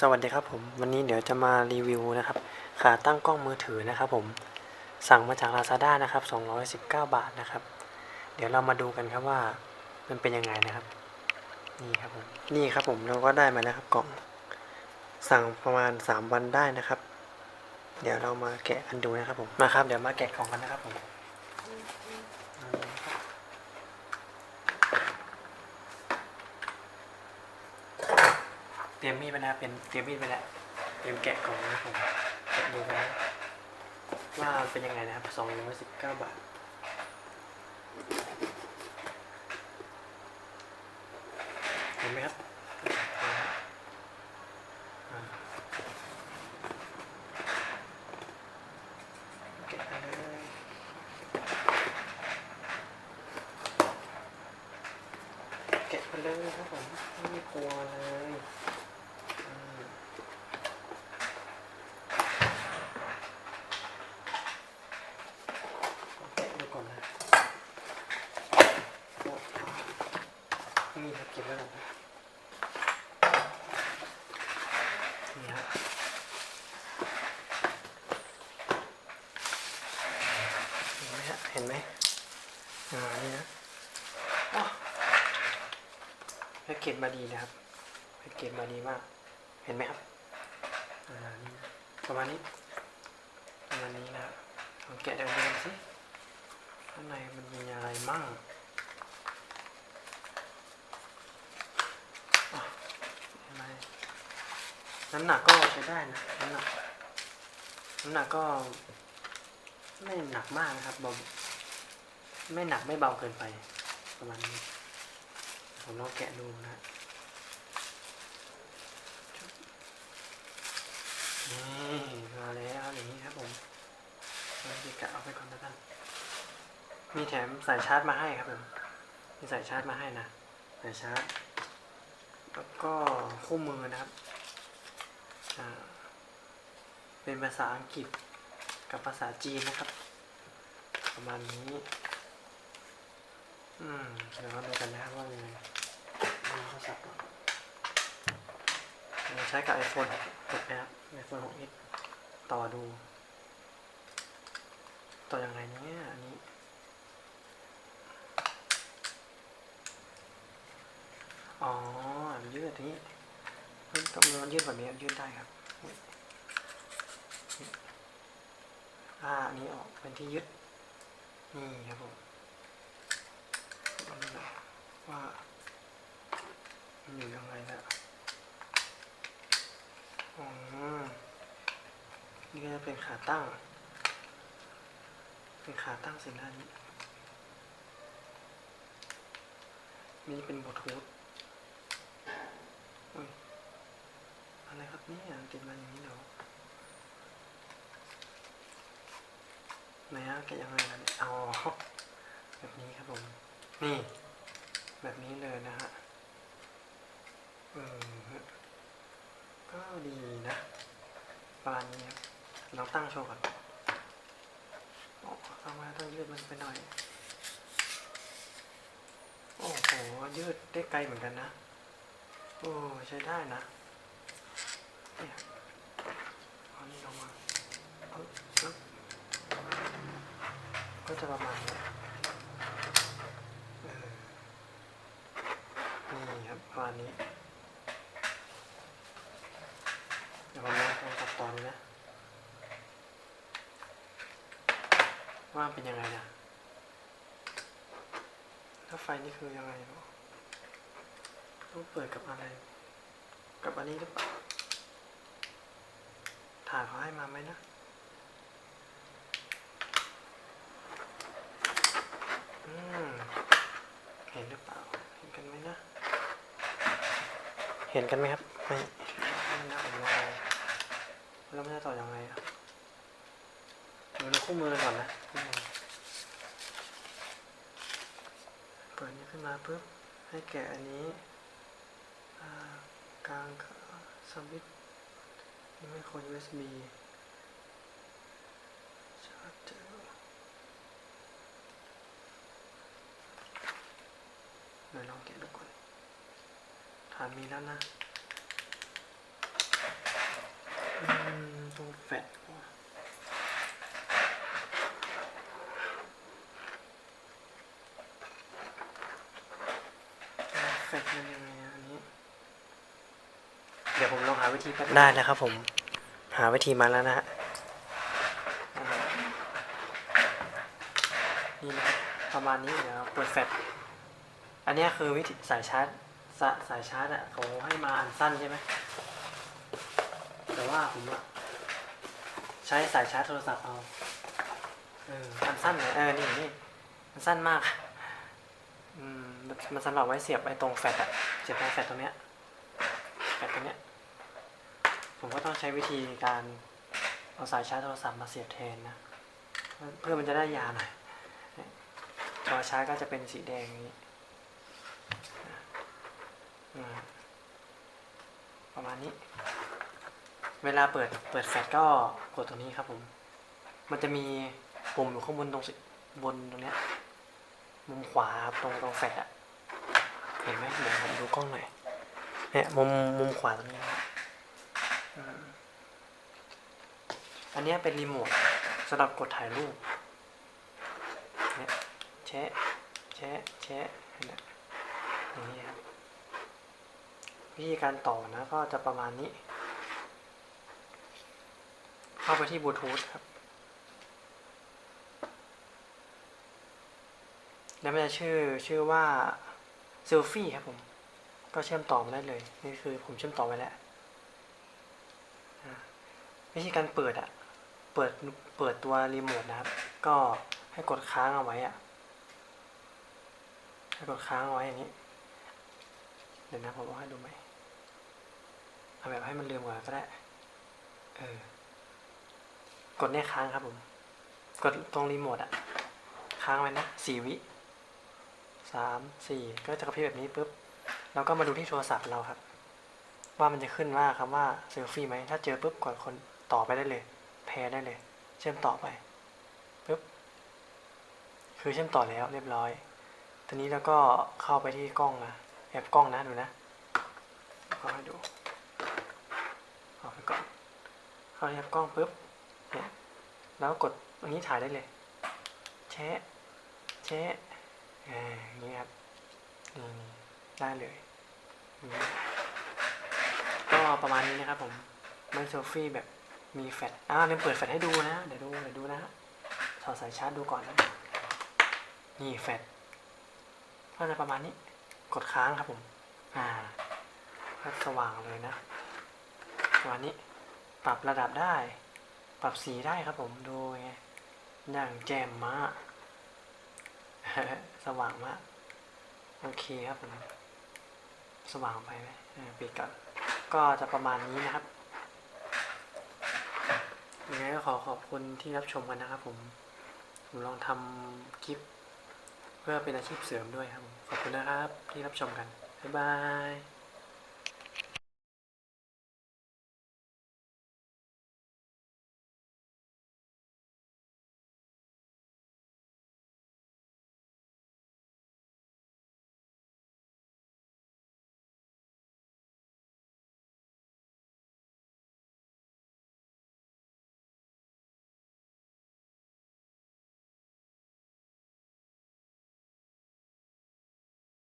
สวัสดีครับผมวันนี้เดี๋ยวจะมารีวิวนะครับ ขาตั้งกล้องมือถือนะครับผมสั่งมาจาก Lazada นะครับ 219 บาทนะครับ เดี๋ยวเรามาดูกันครับว่ามันเป็นยังไงนะครับ นี่ครับผมนี่ครับผมเราก็ได้มาแล้วครับกล่อง สั่งประมาณ 3 วันได้นะครับ เดี๋ยวเรามาแกะกันดูนะครับผมมาครับเดี๋ยวมาแกะกล่องกันนะครับผม ตรียมมีดไปนะเป็นเตรียมมีดไปแล้วเตรียมแกะกล่องนะครับผมแกะดูนะว่าเป็นยังไงนะครับ219บเก้าบาทเห็นไหมครับแกะกันเลยแกะกันเลยครับผมไม่กลัวเลยอืมเอาแกะดูก่อนนะโอ้นี่ครับเก็บไว้ก่อนนะ นี่ฮะเห็นไหมฮะ เห็นไหมอ่านี่นะอ๋อแพ็กเกจมาดีนะครับแพ็กเกจมาดีมาก เห็นไหมครับอ่านี่นะประมาณนี้ประมาณนี้นะครับลองแกะดูดูสิข้างในมันมีอะไรมั่งอะเห็นไหมน้ำหนักก็ใช้ได้นะน้ำหนักน้ำหนักก็ไม่หนักมากนะครับเบา ไม่หนักไม่เบาเกินไป ประมาณนี้ผมลองแกะดูนะนี่มาแล้วอย่างนี้ครับผมเราจะกะเอาไปก่อนแล้วกันมีแถมสายชาร์จมาให้ครับผมมีสายชาร์จมาให้นะสายชาร์จแล้วก็คู่มือนะครับเป็นภาษาอังกฤษกับภาษาจีนนะครับ ประมาณนี้ อืมเดี๋ยวมาดูกันนะครับว่ายังไงดูโทรศัพท์ก่อนเราใช้กับ iPhone 6นะครับ iPhone 6 s ต่อดู ต่ออยังไงเนี่ยอันนี้อ๋อมันยืดอย่นี้ต้องมันยืดแบบนี้ยืดได้ครับอ่าอันนี้ออกเป็นที่ยึดนี่ครับผม องดูหน่อยว่ามันอยู่ยังไงนะอ๋อนี่ก็จะเป็นขาตั้ง เป็นขาตั้งสร็จแล้วนี้นี่เป็นบลูทูธอุ้ยอะไรครับนี่ติดมาอย่างนี้เดี๋ยวไหนอะแกยังไงล่ะเนี่ยอ๋อแบบนี้ครับผม นี่ แบบนี้เลยนะฮะเออก็ดีนะประมาณนี้ครับลองตั้งโชว์ก่อนโอ้ทำไมต้องยืดมันไปหน่อย โอ้โห ยืดได้ไกลเหมือนกันนะ โอ้ ใช้ได้นะเนี่ยเอานี่ลงมาก็จะประมาณนี้เออนี่ครับ ประมาณนี้เดี๋ยวผมลองตัดตอดูนะ ว่าเป็นยังไงนะถ้าไฟนี่คือยังไงเนาะต้องเปิดกับอะไร กับอันนี้หรือเปล่าถ่ายเขาให้มาไหมนะอืมเห็นหรือเปล่า เห็นกันไหมนะ เห็นกันไหมครับไม่แล้วมันจะต่อยังไงอะดูในคู่มือก่อนนะเปิดนี้ขึ้นมาปุ๊บให้แกะอันนี้กลางสวิตนี่ไม่คน USB ชาร์จเดี๋ยวลองแกะดูานมีแล้วนะอืมตรงแฟดว่ะแฟดมันยังไงอะอันนี้ เดี๋ยวผมลองหาวิธีแป๊บได้แล้วครับผม หาวิธีมาแล้วนะฮะอ่านี่นะครับประมาณนี้เดี๋ยวเปิดแฟลชอันเนี้ยคือวิธีสายชาร์จ สาสายชาร์จอะเขาให้มาอันสั้นใช่ไหมแต่ว่าผมอะใช้สายชาร์จโทรศัพท์เอาเอออันสั้นเลยเออนี่นี่มันสั้นมากอืมมันมันสำหรับไว้เสียบไอ้ตรงแฟลชอะเสียบตรงแฟลชตรงเนี้ยแฟลชตรงเนี้ยผมก็ต้องใช้วิธีการเอาสายชาร์จโทรศัพท์มาเสียบแทนนะเพื่อมันจะได้ยาหน่อยเนี่ยจอชาร์จก็จะเป็นสีแดงอย่างนี้ ประมาณนี้ เวลาเปิดเปิดแฟลชก็กดตรงนี้ครับผม มันจะมีปุ่มอยู่ข้างบนตรงสิบนตรงเนี้ย มุมขวาครับตรงตรงแฟลชอะเห็นไหมเดี๋ยวผมดูกล้องหน่อยเนี่ยมุมมุมขวาตรงนี้นะอันนี้เป็นรีโมทสำหรับกดถ่ายรูปเนี่ยแชะแชะแชะอย่างนี้ครับ วิธีการต่อนะก็จะประมาณนี้ เข้าไปที่บลูทูธครับ แล้วมันจะชื่อชื่อว่าเซลฟี่ครับผม ก็เชื่อมต่อมาได้เลย นี่คือผมเชื่อมต่อไว้แล้ววิธีการเปิดอะเปิดเปิดตัวรีโมทนะครับ ก็ให้กดค้างเอาไว้อะให้กดค้างเอาไว้อย่างนี้ ดี๋ยวนะผมเอาให้ดูไหมเอาแบบให้มันลืมก่อนก็ได้ เออ กดเนี่ยค้างครับผม กดตรงรีโมทอะค้างไว้นะสี่วิสามสี่ก็จะกระพริบแบบนี้ปุ๊บเราก็มาดูที่โทรศัพท์เราครับ ว่ามันจะขึ้นว่าคำว่าเซลฟี่ไหม ถ้าเจอปุ๊บกดคนต่อไปได้เลย แพรได้เลย เชื่อมต่อไปปุ๊บคือเชื่อมต่อแล้วเรียบร้อย ทีนี้เราก็เข้าไปที่กล้องนะ แอบกล้องนะดูนะก็ให้ดูเอาไปก่อนเข้าแอบกล้องปุ๊บเนี่ยแล้วกดอันนี้ถ่ายได้เลยแชะแชะอ่าอย่างนี้ครับนี่ได้เลยก็ประมาณนี้นะครับผมไม่โซฟี่แบบมีแฟลชอ่าเดี๋ยวเปิดแฟลชให้ดูนะ เดี๋ยวดูเดี๋ยวดูนะฮะถอดสายชาร์จดูก่อนนะนี่แฟลชก็จะประมาณนี้ กดค้างครับผม อ่าก็สว่างเลยนะประมาณนี้ปรับระดับได้ ปรับสีได้ครับผมดูไงอย่างแจ่มมากสว่างมากโอเคครับผม สว่างไปไหมปิดก่อน ก็จะประมาณนี้นะครับยังไงก็ขอขอบคุณที่รับชมกันนะครับผม ผมลองทำคลิป เพื่อเป็นอาชีพเสริมด้วยครับ ขอบคุณนะครับที่รับชมกัน บ๊ายบาย